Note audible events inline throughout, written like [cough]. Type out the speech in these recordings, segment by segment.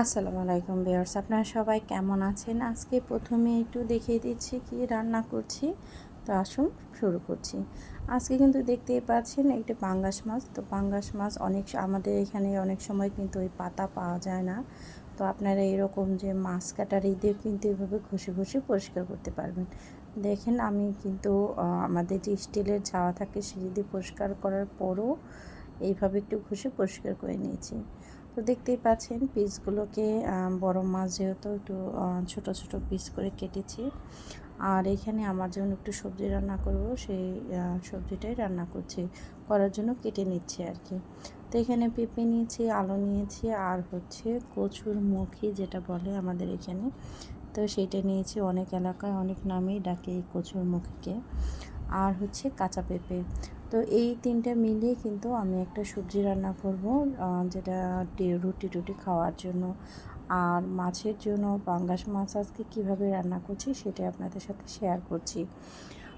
আসসালামু আলাইকুম বিয়ার্স আপনারা সবাই কেমন আছেন? আজকে প্রথমে একটু দেখিয়ে দিচ্ছি কি রান্না করছি। তো আসুন শুরু করছি। আজকে কিন্তু দেখতেই পাচ্ছেন একটি পাঙ্গাস মাছ। তো পাঙ্গাস মাছ অনেক আমাদের এখানে অনেক সময় কিন্তু ওই পাতা পাওয়া যায় না। তো আপনারা এরকম যে মাছ কাটার দিয়ে কিন্তু এভাবে ঘষে ঘষে পরিষ্কার করতে পারবেন। দেখেন আমি কিন্তু আমাদের যে স্টিলের ছাওয়া থাকে সেটি দিয়ে পরিষ্কার করার পরও এইভাবে একটু ঘষে পরিষ্কার করে নিয়েছি। তো দেখতেই পাচ্ছেন পিসগুলোকে বড় মাছ যেহেতু একটু ছোট ছোট পিস করে কেটেছি। আর এখানে আমার জন্য একটু সবজি রান্না করব, সেই সবজিটাই রান্না করছি, করার জন্য কেটে নিচ্ছি আর কি। তো এখানে পেঁপে নিয়েছি, আলু নিয়েছি, আর হচ্ছে কচুর মুখি যেটা বলে আমাদের এখানে। তো সেইটা নিয়েছি অনেক এলাকায়, অনেক নামেই ডাকে এই কচুর মুখিকে। আর হচ্ছে কাঁচা পেঁপে। তো এই তিনটা মিলিয়ে কিন্তু আমি একটা সবজি রান্না করব যেটা রুটি টুটি খাওয়ার জন্য। আর মাছের জন্য পাঙ্গাস মাছ আজকে কীভাবে রান্না করছি সেটা আপনাদের সাথে শেয়ার করছি।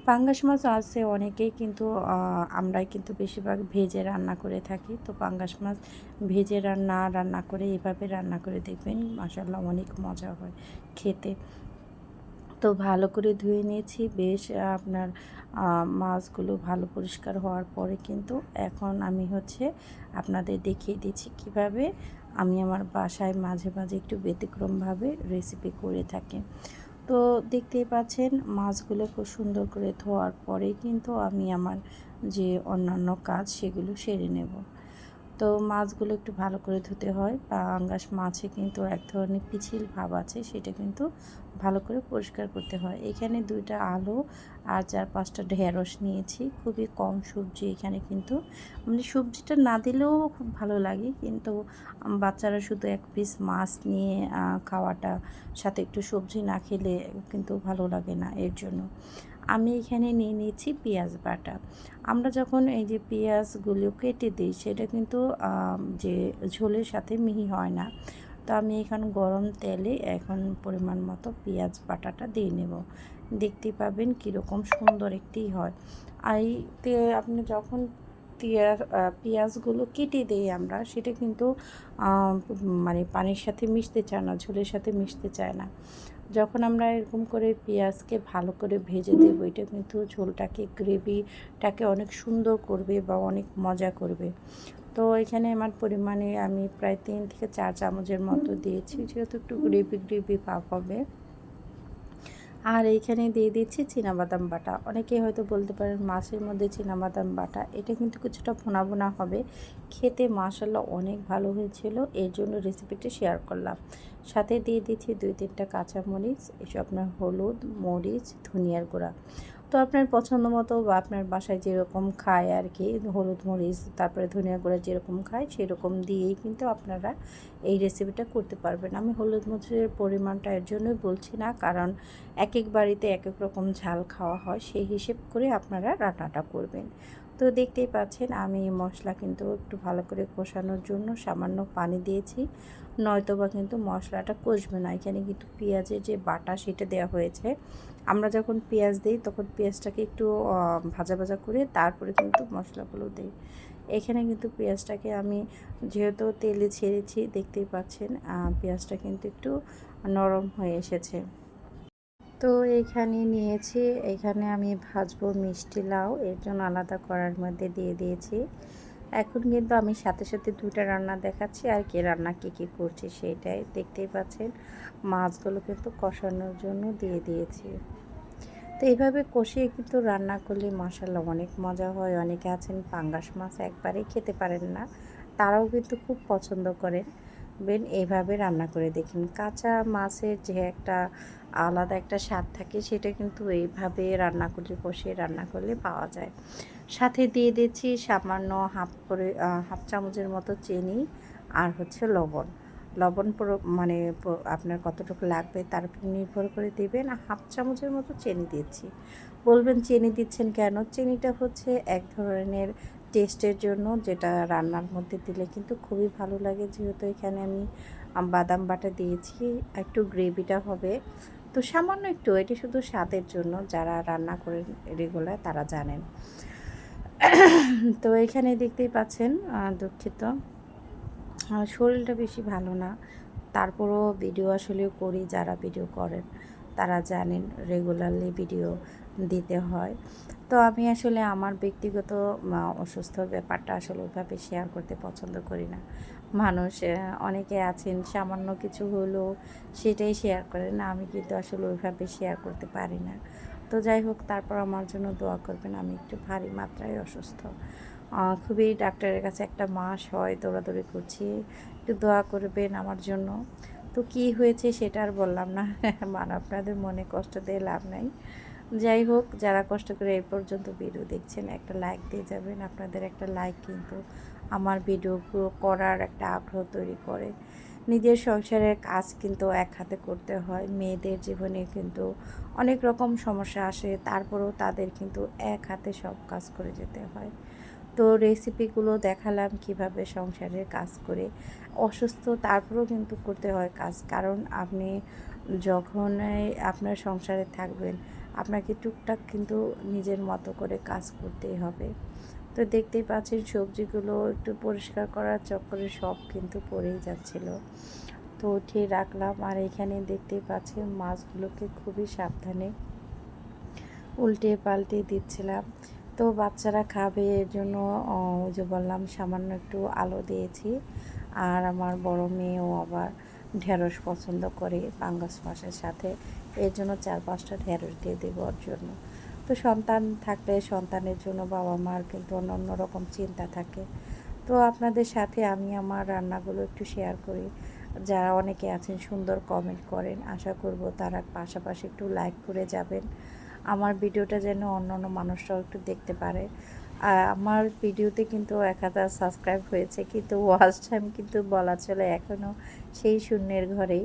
পাঙ্গাস মাছ আছে অনেকেই কিন্তু আমরাই কিন্তু বেশিরভাগ ভেজে রান্না করে থাকি। তো পাঙ্গাস মাছ ভেজে রান্না রান্না করে এভাবে রান্না করে দেখবেন মাসাল্লাহ অনেক মজা হয় খেতে। তো ভালো করে ধুয়ে নিয়েছি। বেশ আপনার মাছগুলো ভালো পরিষ্কার হওয়ার পরে কিন্তু এখন আমি হচ্ছে আপনাদের দেখিয়ে দিচ্ছি কীভাবে আমি আমার বাসায় মাঝে মাঝে একটু ব্যতিক্রমভাবে রেসিপি করে থাকি। তো দেখতেই পাচ্ছেন, মাছগুলো খুব সুন্দর করে ধোয়ার পরে কিন্তু আমি আমার যে অন্যান্য কাজ সেগুলো সেরে নেব। তো মাছগুলো একটু ভালো করে ধুতে হয়। বা পাঙ্গাস মাছে কিন্তু এক ধরনের পিছিল ভাব আছে, সেটা কিন্তু ভালো করে পরিষ্কার করতে হয়। এখানে দুইটা আলু আর চার পাঁচটা ঢেঁড়স নিয়েছি। খুবই কম সবজি এখানে কিন্তু। মানে সবজিটা না দিলেও খুব ভালো লাগে, কিন্তু বাচ্চারা শুধু এক পিস মাছ নিয়ে খাওয়াটা, সাথে একটু সবজি না খেলে কিন্তু ভালো লাগে না এর জন্য। আমি এখানে নিয়ে নিয়েছি পেঁয়াজ বাটা। আমরা যখন এই যে পেঁয়াজগুলো কেটে দিই, সেটা কিন্তু যে ঝোলের সাথে মিহি হয় না। তো আমি এখন গরম তেলে এখন পরিমাণ মতো পেঁয়াজ বাটাটা দিয়ে নেব। দেখতে পাবেন কীরকম সুন্দর একটি হয়। আর তে আপনি যখন পেঁয়াজ পেঁয়াজগুলো কেটে দিই আমরা। সেটা কিন্তু মানে পানির সাথে মিশতে চায় না, ঝোলের সাথে মিশতে চায় না। যখন আমরা এরকম করে পেঁয়াজকে ভালো করে ভেজে দেবো, এটা কিন্তু ঝোলটাকে, গ্রেভিটাকে অনেক সুন্দর করবে বা অনেক মজা করবে। তো এখানে আমার পরিমাণে আমি প্রায় তিন থেকে চার চামচের মতো দিয়েছি, যেহেতু একটু গ্রেভি গ্রেভি পাপ হবে। আর এইখানে দিয়ে দিচ্ছি বাদাম বাটা। অনেকে হয়তো বলতে পারেন মাছের মধ্যে বাদাম বাটা। এটা কিন্তু কিছুটা ভোনা ভোনা হবে। খেতে মাশাল্লাহ অনেক ভালো হয়েছিল। এর জন্য রেসিপিটা শেয়ার করলাম। সাথে দিয়ে দিচ্ছি দুই তিনটা কাঁচামরিচ, এসব আপনার হলুদ, মরিচ, ধনিয়ার গুঁড়া। তো আপনার পছন্দ মতো বা আপনার বাসায় যেরকম খায় আর কি হলুদ মরিচ, তারপরে ধনিয়া গুঁড়া যেরকম খায় সেরকম দিয়েই কিন্তু আপনারা এই রেসিপিটা করতে পারবেন। আমি হলুদ মরিচের পরিমাণটা এর জন্যই বলছি না, কারণ এক এক বাড়িতে এক এক রকম ঝাল খাওয়া হয়, সেই হিসেব করে আপনারা রান্নাটা করবেন। তো দেখতেই পাচ্ছেন, আমি মশলা কিন্তু একটু ভালো করে কষানোর জন্য সামান্য পানি দিয়েছি। নয়তোবা কিন্তু মশলাটা কষবে না, এখানে কিন্তু পেঁয়াজের যে বাটা সেটা দেওয়া হয়েছে আমরা যখন পেঁয়াজ দিই, তখন পেঁয়াজটাকে একটু ভাজা ভাজা করে তারপরে কিন্তু মশলাগুলো দিই। এখানে কিন্তু পেঁয়াজটাকে আমি যেহেতু তেলে ছেড়েছি, দেখতেই পাচ্ছেন পেঁয়াজটা কিন্তু একটু নরম হয়ে এসেছে। তো এখানে নিয়েছি, এখানে আমি ভাজবো মিষ্টি লাউ, এর জন্য আলাদা করার মধ্যে দিয়ে দিয়েছি। এখন কিন্তু আমি সাথে সাথে দুইটা রান্না দেখাচ্ছি আর কে রান্না কী কী করছি সেটাই দেখতেই পাচ্ছেন। মাছগুলো কিন্তু কষানোর জন্য দিয়ে দিয়েছি। তো এইভাবে কষিয়ে কিন্তু রান্না করলে মশালা অনেক মজা হয়, অনেকে আছেন পাঙ্গাস মাছ একবারেই খেতে পারেন না, তারাও কিন্তু খুব পছন্দ করেন। বেন এইভাবে রান্না করে দেখুন, কাঁচা মাছের যে একটা আলাদা একটা স্বাদ থাকে সেটা কিন্তু এইভাবে রান্না করলে, কষিয়ে রান্না করলে পাওয়া যায়। সাথে দিয়ে দিচ্ছি সামান্য হাফ করে হাফ চামচের মতো চিনি আর হচ্ছে লবণ। লবণ পুরো মানে আপনার কতটুকু লাগবে তার উপর নির্ভর করে দেবেন। হাফ চামচের মতো চিনি দিচ্ছি। বলবেন চিনি দিচ্ছেন কেন? চিনিটা হচ্ছে এক ধরনের টেস্টের জন্য যেটা রান্নার মধ্যে দিলে কিন্তু খুবই ভালো লাগে। যেহেতু এখানে আমি, বাদাম বাটা দিয়েছি, একটু গ্রেভিটা হবে। তো সামান্য একটু, এটি শুধু স্বাদের জন্য যারা রান্না করেন রেগুলার তারা জানেন। তো এখানে দেখতেই পাচ্ছেন দুঃখিত। শরীরটা বেশি ভালো না। তারপরও ভিডিও আসলেও করি, যারা ভিডিও করেন, তারা জানেন রেগুলারলি ভিডিও দিতে হয়। তো আমি আসলে আমার ব্যক্তিগত অসুস্থ ব্যাপারটা আসলে ওইভাবে শেয়ার করতে পছন্দ করি না। মানুষ অনেকে আছেন, সামান্য কিছু হলো সেটাই শেয়ার করেন। আমি কিন্তু আসলে ওইভাবে শেয়ার করতে পারি না। তো যাই হোক, তারপর আমার জন্য দোয়া করবেন, আমি একটু ভারী মাত্রায় অসুস্থ। খুবই ডাক্তারের কাছে একটা মাস হয়, দৌড়াদৌড়ি করছি, একটু দোয়া করবেন আমার জন্য। তো কি হয়েছে সেটা আর বললাম না। [laughs] মানে আপনাদের মনে কষ্ট দিয়ে লাভ নাই। যাই হোক, যারা কষ্ট করে এই পর্যন্ত ভিডিও দেখছেন, একটা লাইক দিয়ে যাবেন। আপনাদের একটা লাইক কিন্তু আমার ভিডিও করার একটা আগ্রহ তৈরি করে। নিজের সংসারের কাজ কিন্তু এক হাতে করতে হয়। মেয়েদের জীবনে কিন্তু অনেক রকম সমস্যা আসে, তারপরেও তাদের কিন্তু এক হাতে সব কাজ করে যেতে হয়। তো রেসিপিগুলো দেখালাম কীভাবে সংসারের কাজ করে অসুস্থ, তারপরেও কিন্তু করতে হয় কাজ। কারণ আপনি যখন আপনার সংসারে থাকবেন আপনাকে টুকটাক কিন্তু নিজের মতো করে কাজ করতেই হবে। তো দেখতেই পাচ্ছেন সবজিগুলো একটু পরিষ্কার করার চক্করে সব কিন্তু পড়েই যাচ্ছিল। তো উঠিয়ে রাখলাম আর এখানে দেখতেই পাচ্ছেন মাছগুলোকে খুবই সাবধানে উল্টে পাল্টে দিচ্ছিলাম। তো বাচ্চারা খাবে এর জন্য ওই যে বললাম সামান্য একটু আলো দিয়েছি। আর আমার বড় মেয়েও আবার ঢেঁড়স পছন্দ করে পাঙ্গাস মাছের সাথে। এর জন্য চার, পাঁচটা ঢেঁড়স দিয়ে দেওয়ার জন্য। তো সন্তান থাকলে সন্তানের জন্য বাবা মার কিন্তু অন্য অন্য রকম চিন্তা থাকে। তো আপনাদের সাথে আমি আমার রান্নাগুলো একটু শেয়ার করি। যারা অনেকে আছেন, সুন্দর কমেন্ট করেন। আশা করব তারা পাশাপাশি একটু লাইক করে যাবেন। আমার ভিডিওটা যেন অন্য অন্য মানুষরাও একটু দেখতে পারে। আর আমার ভিডিওতে কিন্তু এক হাজার সাবস্ক্রাইব হয়েছে, কিন্তু ওয়াচ টাইম কিন্তু বলা চলে এখনও সেই শূন্যের ঘরেই।